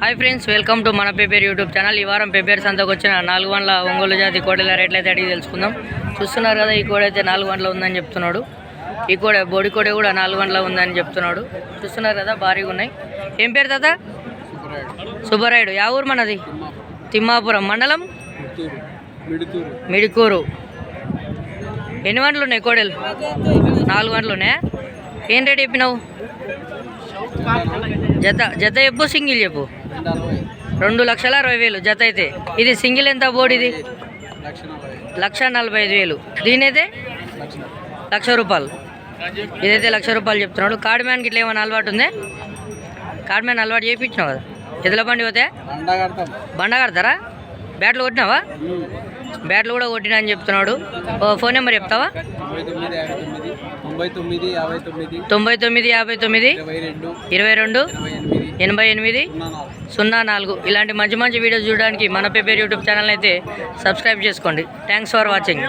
Hi friends welcome to మన paper YouTube channel. ఈ వారం పేపర్ సంతకు వచ్చిన నాలుగు వందల ఒంగోలు జాతి కోడెల రేట్లు అయితే అడిగి తెలుసుకుందాం. చూస్తున్నారు కదా ఈ కోడ అయితే నాలుగు వందల ఉందని చెప్తున్నాడు. ఈ కోడ బొడి కోడ కూడా నాలుగు వందల ఉందని చెప్తున్నాడు. చూస్తున్నారు కదా భారీగా ఉన్నాయి. ఏం పేరు తాత? సుబ్బరాయుడు. యా ఊరు మనది? తిమ్మాపురం. మండలం? మిడికూరు. ఎన్ని గంటలు ఉన్నాయి కోడలు? నాలుగు గంటలు ఉన్నాయా? ఏం రేట్ చెప్పినావు? జత జత చెప్పు సింగిల్ చెప్పు. రెండు లక్షల అరవై వేలు జత అయితే. ఇది సింగిల్ ఎంత బోర్డు ఇది? లక్ష నలభై. ఐదు వేలు. దీని అయితే లక్ష రూపాయలు. ఇదైతే లక్ష రూపాయలు చెప్తున్నాడు. కార్డ్ మ్యాన్కి ఇట్లా ఏమైనా అలవాటు ఉంది? కార్డ్ మ్యాన్ అలవాటు చేయించినావు కదా. ఎదుల బండి పోతే? బండ కడతారా? బ్యాట్లు కొట్టినావా? బ్యాట్లు కూడా కొట్టినా అని చెప్తున్నాడు. ఓ ఫోన్ నెంబర్ చెప్తావా? తొంభై తొమ్మిది యాభై తొమ్మిది ఇరవై రెండు ఎనభై ఎనిమిది సున్నా నాలుగు. సున్నా నాలుగు ఇలాంటి మంచి మంచి వీడియోస్ చూడడానికి మన పేపర్ యూట్యూబ్ ఛానల్ అయితే సబ్స్క్రైబ్ చేసుకోండి. Thanks for watching